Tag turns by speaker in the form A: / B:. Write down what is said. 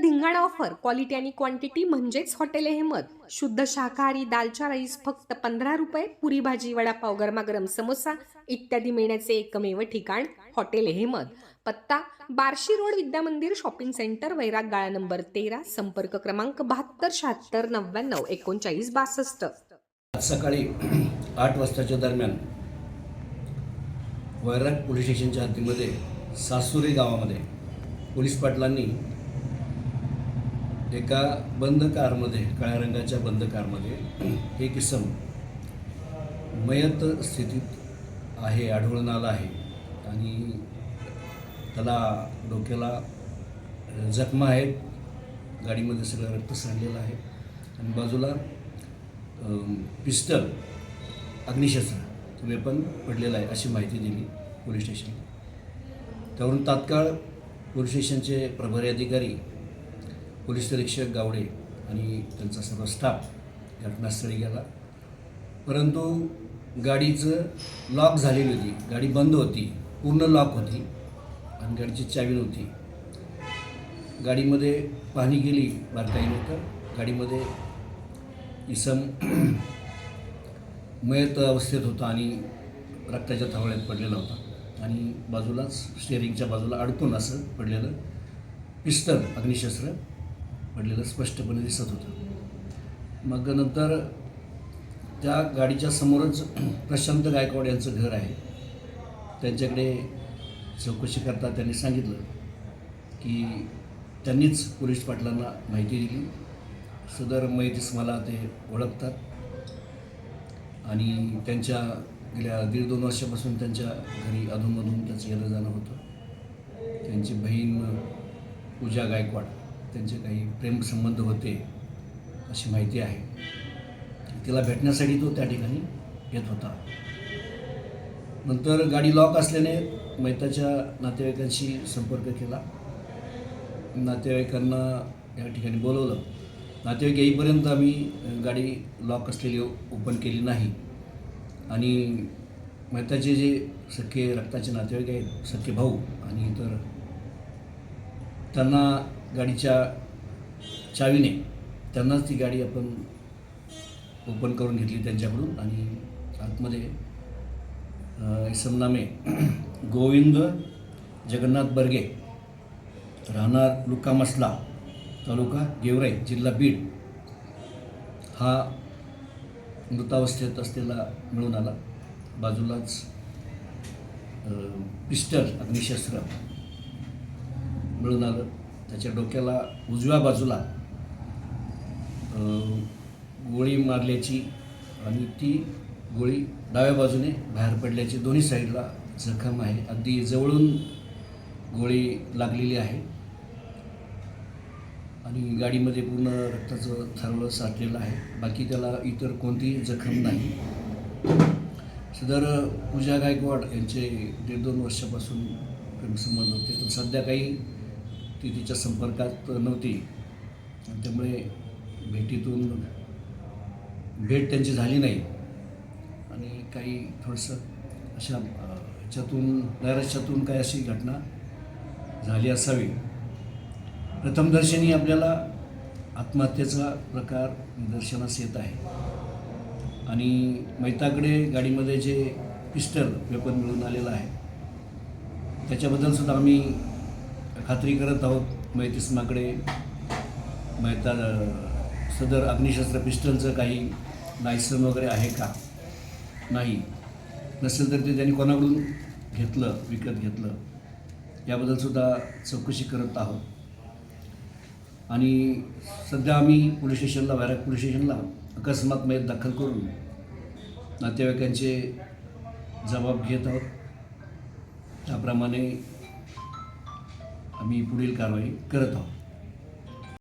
A: धिंगाणा offer quality आणि quantity म्हणजेच हॉटेल अहमद शुद्ध शाकाहारी दालचा राईस फक्त पंधरा रुपये पुरी भाजी वडापाव गरमागरम समोसा इत्यादी मिळण्याचे एकमेव ठिकाण हॉटेल अहमद पत्ता Barshi road Vidyamandir shopping centre Vairag गाळा नंबर तेरा संपर्क क्रमांक बहात्तर शहात्तर नव्याण्णव एकोणचाळीस बासष्ट.
B: सकाळी आठ वाजताच्या दरम्यान वैराग पोलीस स्टेशनच्या हद्दीमध्ये सासुरे गावामध्ये पोलीस पाटलांनी एका बंद कारमध्ये काळ्या रंगाच्या बंद कारमध्ये एक इसम मयत स्थितीत आहे आढळून आला आहे. आणि त्याला डोक्याला जखमा आहेत. गाडीमध्ये सगळं रक्त सांडलेलं आहे. आणि बाजूला पिस्टल अग्निशस्त्र वेपन पडलेलं आहे अशी माहिती दिली पोलीस स्टेशनला त्यावरून तात्काळ पोलीस स्टेशनचे प्रभारी अधिकारी पोलीस निरीक्षक गावडे आणि त्यांचा सर्व स्टाफ घटनास्थळी गेला. परंतु गाडीचं लॉक झालेली होती. गाडी बंद होती. पूर्ण लॉक होती. आणि गाडीची चावी नव्हती. गाडीमध्ये पाहणी केली बारकाईने तर. गाडीमध्ये इसम मयत अवस्थेत होता आणि रक्ताच्या थावळ्यात पडलेला होता. आणि बाजूलाच स्टेअरिंगच्या बाजूला अडकून असं पडलेलं पिस्टल अग्निशस्त्र पडलेलं स्पष्टपणे दिसत होतं. मग नंतर त्या गाडीच्या समोरच प्रशांत गायकवाड यांचं घर आहे. त्यांच्याकडे चौकशी करता त्यांनी सांगितलं की त्यांनीच पोलीस पाटलांना माहिती दिली. सदर मयतीस मला ते ओळखतात. आणि त्यांच्या गेल्या दीड दोन वर्षापासून त्यांच्या घरी अधूनमधून त्याचं येणं जाणं होतं. त्यांची बहीण पूजा गायकवाड. त्यांचे काही प्रेमसंबंध होते अशी माहिती आहे. तिला भेटण्यासाठी तो त्या ठिकाणी येत होता. नंतर गाडी लॉक असल्याने मैताच्या नातेवाईकांशी संपर्क केला. नातेवाईकांना या ठिकाणी बोलवलं. नातेवाईक येईपर्यंत आम्ही गाडी लॉक असलेली ओपन केली नाही. आणि मैताचे जे सख्खे रक्ताचे नातेवाईक आहेत सख्खे भाऊ आणि इतर त्यांना गाडीच्या चावीने त्यांनाच ती गाडी आपण ओपन करून घेतली त्यांच्याकडून आणि आतमध्ये समनामे गोविंद जगन्नाथ बर्गे राहणार लुकामसला तालुका गेवराई जिल्हा बीड हा मृतावस्थेत असलेला मिळून आला. बाजूलाच पिस्टल अग्निशस्त्र मिळून आलं. त्याच्या डोक्याला उजव्या बाजूला गोळी मारल्याची आणि ती गोळी डाव्या बाजूने बाहेर पडल्याची दोन्ही साईडला जखम आहे. अगदी जवळून गोळी लागलेली आहे. आणि गाडीमध्ये पूर्ण रक्ताचं थरवलं साठलेलं आहे. बाकी त्याला इतर कोणतीही जखम नाही. सदर पूजा गायकवाड यांचे दीड दोन वर्षापासून प्रेमसंबंध होते. पण सध्या काही ती तिच्या संपर्कात नव्हती. त्यामुळे भेटीतून भेट त्यांची झाली नाही. आणि काही थोडंसं अशा ह्याच्यातून नैराश्यातून काही अशी घटना झाली असावी. प्रथमदर्शनी आपल्याला आत्महत्येचा प्रकार निदर्शनास येत आहे. आणि मैताकडे गाडीमध्ये जे पिस्टल वेपन मिळून आलेलं आहे त्याच्याबद्दलसुद्धा आम्ही खात्री करत आहोत मैतिस्माकडे मैता सदर अग्निशस्त्र पिस्टलचं काही लायसन वगैरे आहे का? नाही. नसेल तर ते त्यांनी कोणाकडून घेतलं विकत घेतलं? याबद्दल सुद्धा चौकशी करत आहोत. आणि सध्या आम्ही पोलीस स्टेशनला वैराग पोलीस स्टेशनला अकस्मात मयत दाखल करून नातेवाईकांचे जबाब घेत आहोत. त्याप्रमाणे आम्ही पुढील कारवाई करत आहोत.